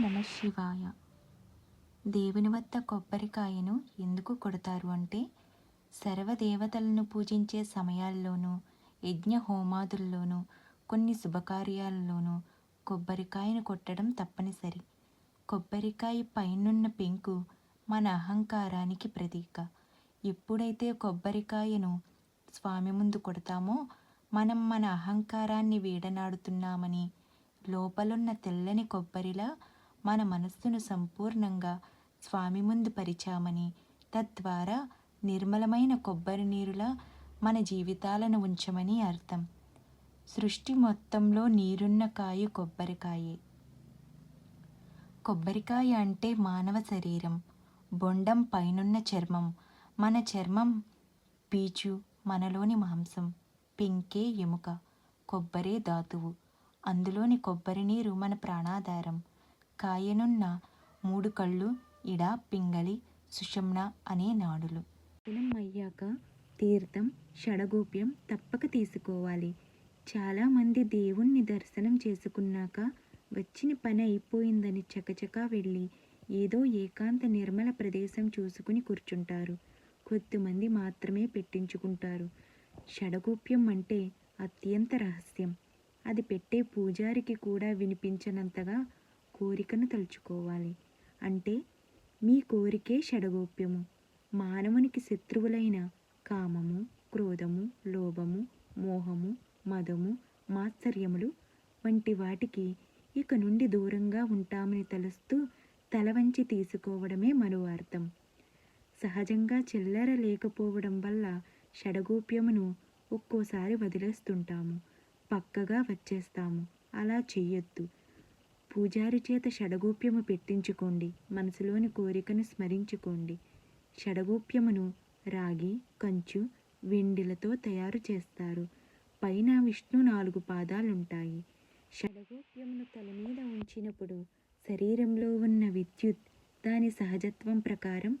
నమ శివాయ దేవుని వద్ద కొబ్బరికాయను ఎందుకు కొడతారు అంటే సర్వదేవతలను పూజించే సమయాల్లోనూ యజ్ఞ హోమాదుల్లోనూ కొన్ని శుభకార్యాల్లోనూ కొబ్బరికాయను కొట్టడం తప్పనిసరి. కొబ్బరికాయ పైనున్న పెంకు మన అహంకారానికి ప్రతీక. ఎప్పుడైతే కొబ్బరికాయను స్వామి ముందు కొడతామో మనం మన అహంకారాన్ని వీడనాడుతున్నామని లోపలున్న తెల్లని కొబ్బరిలా మన మనస్సును సంపూర్ణంగా స్వామి ముందు పరిచామని తద్వారా నిర్మలమైన కొబ్బరి నీరులా మన జీవితాలను ఉంచమని అర్థం. సృష్టి మొత్తంలో నీరున్న కాయ కొబ్బరికాయే. కొబ్బరికాయ అంటే మానవ శరీరం. బొండం పైనున్న చర్మం. మన చర్మం పీచు మనలోని మాంసం. పెంకే ఎముక. కొబ్బరే ధాతువు. అందులోని కొబ్బరి నీరు మన ప్రాణాధారం. కాయనున్న మూడు కళ్ళు ఇడ పింగళి సుషమ్న అనే నాడులు. దినం అయ్యాక తీర్థం షడగోప్యం తప్పక తీసుకోవాలి. చాలామంది దేవుణ్ణి దర్శనం చేసుకున్నాక వచ్చిన పని అయిపోయిందని చకచకా వెళ్ళి ఏదో ఏకాంత నిర్మల ప్రదేశం చూసుకుని కూర్చుంటారు. కొద్దిమంది మాత్రమే పెట్టించుకుంటారు. షడగోప్యం అంటే అత్యంత రహస్యం. అది పెట్టే పూజారికి కూడా వినిపించనంతగా కోరికను తలుచుకోవాలి. అంటే మీ కోరికే షడగోప్యము మానవునికి శత్రువులైన కామము క్రోధము లోభము మోహము మదము మాత్సర్యములు వంటి వాటికి ఇక నుండి దూరంగా ఉంటామని తలుస్తూ తలవంచి తీసుకోవడమే మరో అర్థం. సహజంగా చిల్లర లేకపోవడం వల్ల షడగోప్యమును ఒక్కోసారి వదిలేస్తుంటాము. పక్కగా వచ్చేస్తాము. అలా చెయ్యొద్దు. పూజారి చేత షడగోప్యము పెట్టించుకోండి. మనసులోని కోరికను స్మరించుకోండి. షడగోప్యమును రాగి కంచు వెండిలతో తయారు చేస్తారు. పైన విష్ణు నాలుగు పాదాలుంటాయి. షడగోప్యమును తల మీద ఉంచినప్పుడు శరీరంలో ఉన్న విద్యుత్ దాని సహజత్వం ప్రకారం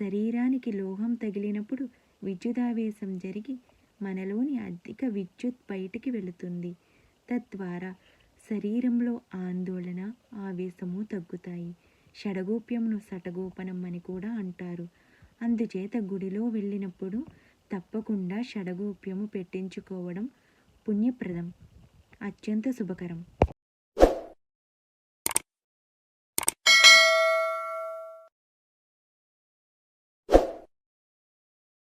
శరీరానికి లోహం తగిలినప్పుడు విద్యుదావేశం జరిగి మనలోని అధిక విద్యుత్ బయటికి వెళుతుంది. తద్వారా శరీరంలో ఆందోళన ఆవేశము తగ్గుతాయి. షడగోప్యమును సటగోపనం అని కూడా అంటారు. అందుచేత గుడిలో వెళ్ళినప్పుడు తప్పకుండా షడగోప్యము పెట్టించుకోవడం పుణ్యప్రదం. అత్యంత శుభకరం.